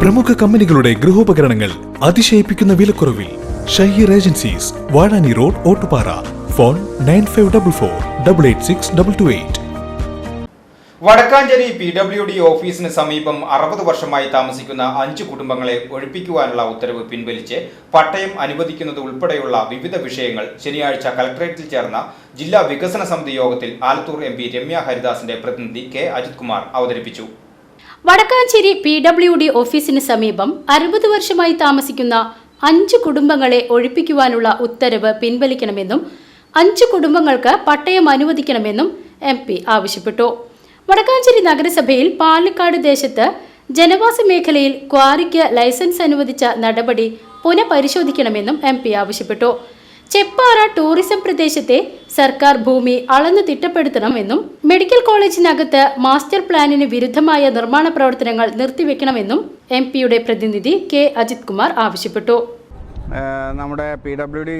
പ്രമുഖ കമ്പനികളുടെ ഗൃഹോപകരണങ്ങൾ അതിശയിപ്പിക്കുന്ന വിലക്കുറവിൽ Shaheer agencies Vazhani road Ottupara. Phone nine five double four double eight six double two eight. Wadakkanchery P W D ഓഫീസിന് സമീപം അറുപത് വർഷമായി താമസിക്കുന്ന അഞ്ച് കുടുംബങ്ങളെ ഒഴിപ്പിക്കുവാനുള്ള ഉത്തരവ് പിൻവലിച്ച് പട്ടയം അനുവദിക്കുന്നത് ഉൾപ്പെടെയുള്ള വിവിധ വിഷയങ്ങൾ ശനിയാഴ്ച കലക്ടറേറ്റിൽ ചേർന്ന ജില്ലാ വികസന സമിതി യോഗത്തിൽ ആലത്തൂർ എം രമ്യ ഹരിദാസിന്റെ പ്രതിനിധി കെ. അജിത് കുമാർ അവതരിപ്പിച്ചു. വടക്കാഞ്ചേരി പി ഡബ്ല്യു ഡി ഓഫീസിന് സമീപം അറുപത് വർഷമായി താമസിക്കുന്ന അഞ്ച് കുടുംബങ്ങളെ ഒഴിപ്പിക്കുവാനുള്ള ഉത്തരവ് പിൻവലിക്കണമെന്നും അഞ്ച് കുടുംബങ്ങൾക്ക് പട്ടയം അനുവദിക്കണമെന്നും എം പി ആവശ്യപ്പെട്ടു. വടക്കാഞ്ചേരി നഗരസഭയിൽ പാലക്കാട് ദേശത്ത് ജനവാസ മേഖലയിൽ ക്വാറിക്ക് ലൈസൻസ് അനുവദിച്ച നടപടി പുനഃപരിശോധിക്കണമെന്നും എം പി ആവശ്യപ്പെട്ടു. ചെപ്പാറ ടൂറിസം പ്രദേശത്തെ സർക്കാർ ഭൂമി അളന്നു തിട്ടപ്പെടുത്തണമെന്നും മെഡിക്കൽ കോളേജിനകത്ത് മാസ്റ്റർ പ്ലാനിന് വിരുദ്ധമായ നിർമ്മാണ പ്രവർത്തനങ്ങൾ നിർത്തിവെക്കണമെന്നും എം പിയുടെ പ്രതിനിധി കെ അജിത് കുമാർ ആവശ്യപ്പെട്ടു. നമ്മുടെ പി ഡബ്ല്യു ഡി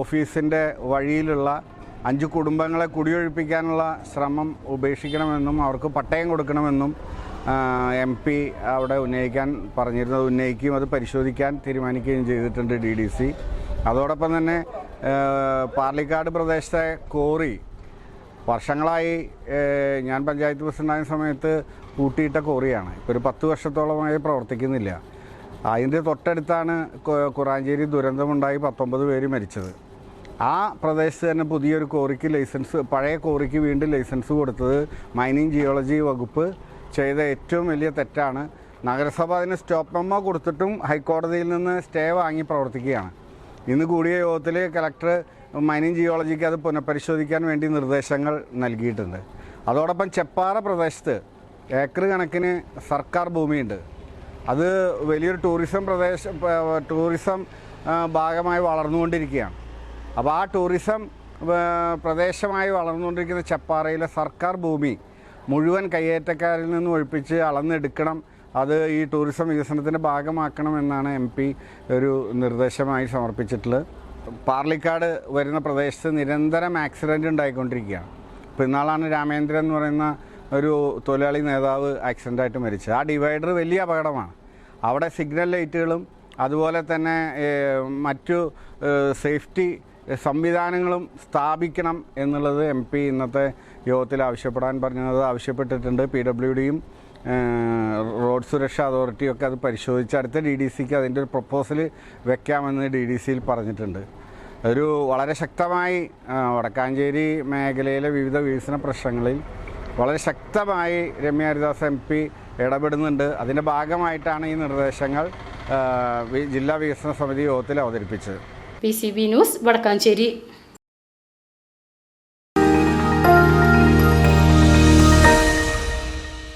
ഓഫീസിന്റെ വഴിയിലുള്ള അഞ്ച് കുടുംബങ്ങളെ കുടിയൊഴിപ്പിക്കാനുള്ള ശ്രമം ഉപേക്ഷിക്കണമെന്നും അവർക്ക് പട്ടയം കൊടുക്കണമെന്നും എം പി അവിടെ ഉന്നയിക്കാൻ പറഞ്ഞിരുന്നത് ഉന്നയിക്കുകയും അത് പരിശോധിക്കാൻ തീരുമാനിക്കുകയും ചെയ്തിട്ടുണ്ട് ഡി ഡി സി. അതോടൊപ്പം തന്നെ പാർലിക്കാട് പ്രദേശത്തെ കോറി വർഷങ്ങളായി ഞാൻ പഞ്ചായത്ത് പ്രസിഡന്റായ സമയത്ത് പൂട്ടിയിട്ട കോറിയാണ്. ഇപ്പോൾ ഒരു പത്ത് വർഷത്തോളമായി പ്രവർത്തിക്കുന്നില്ല. അതിന്റെ തൊട്ടടുത്താണ് കുറാഞ്ചേരി ദുരന്തമുണ്ടായി പത്തൊമ്പത് പേര് മരിച്ചത്. ആ പ്രദേശത്ത് തന്നെ പുതിയൊരു കോറിക്ക് ലൈസൻസ് പഴയ കോറിക്ക് വീണ്ടും ലൈസൻസ് കൊടുത്തത് മൈനിങ് ജിയോളജി വകുപ്പ് ചെയ്ത ഏറ്റവും വലിയ തെറ്റാണ്. നഗരസഭ അതിന് സ്റ്റോപ്പ് മെമ്മോ കൊടുത്തിട്ടും ഹൈക്കോടതിയിൽ നിന്ന് സ്റ്റേ വാങ്ങി പ്രവർത്തിക്കുകയാണ്. ഇന്ന് കൂടിയ യോഗത്തിൽ കലക്ടർ മൈനിങ് ജിയോളജിക്ക് അത് പുനഃപരിശോധിക്കാൻ വേണ്ടി നിർദ്ദേശങ്ങൾ നൽകിയിട്ടുണ്ട്. അതോടൊപ്പം ചെപ്പാറ പ്രദേശത്ത് ഏക്കർ കണക്കിന് സർക്കാർ ഭൂമിയുണ്ട്. അത് വലിയൊരു ടൂറിസം പ്രദേശ ടൂറിസം ഭാഗമായി വളർന്നുകൊണ്ടിരിക്കുകയാണ്. അപ്പോൾ ആ ടൂറിസം പ്രദേശമായി വളർന്നുകൊണ്ടിരിക്കുന്ന ചെപ്പാറയിലെ സർക്കാർ ഭൂമി മുഴുവൻ കയ്യേറ്റക്കാരിൽ നിന്ന് ഒഴിപ്പിച്ച് അളന്നെടുക്കണം അത് ഈ ടൂറിസം വികസനത്തിന്റെ ഭാഗമാക്കണമെന്നാണ് എം പി ഒരു നിർദ്ദേശമായി സമർപ്പിച്ചിട്ടുള്ളത്. പാർലിക്കാട് വരുന്ന പ്രദേശത്ത് നിരന്തരം ആക്സിഡന്റ് ഉണ്ടായിക്കൊണ്ടിരിക്കുകയാണ്. ഇപ്പോൾ ഇന്നാളാണ് രാമേന്ദ്രൻ എന്ന് പറയുന്ന ഒരു തൊഴിലാളി നേതാവ് ആക്സിഡന്റായിട്ട് മരിച്ചത്. ആ ഡിവൈഡർ വലിയ അപകടമാണ്. അവിടെ സിഗ്നൽ ലൈറ്റുകളും അതുപോലെ തന്നെ മറ്റു സേഫ്റ്റി സംവിധാനങ്ങളും സ്ഥാപിക്കണം എന്നുള്ളത് എം പി ഇന്നത്തെ യോഗത്തിൽ ആവശ്യപ്പെടാൻ പറഞ്ഞത് ആവശ്യപ്പെട്ടിട്ടുണ്ട്. പി ഡബ്ല്യു ഡിയും റോഡ് സുരക്ഷ അതോറിറ്റിയൊക്കെ അത് പരിശോധിച്ച് അടുത്ത ഡി ഡി സിക്ക് അതിന്റെ ഒരു പ്രപ്പോസൽ വെക്കാമെന്ന് ഡി ഡി സിയിൽ പറഞ്ഞിട്ടുണ്ട്. ഒരു വളരെ ശക്തമായി വടക്കാഞ്ചേരി മേഖലയിലെ വിവിധ വികസന പ്രശ്നങ്ങളിൽ വളരെ ശക്തമായി രമ്യ ഹരിദാസ് എം പി ഇടപെടുന്നുണ്ട്. അതിന്റെ ഭാഗമായിട്ടാണ് ഈ നിർദ്ദേശങ്ങൾ ജില്ലാ വികസന സമിതി യോഗത്തിൽ അവതരിപ്പിച്ചത്. P C B news Wadakkanchery.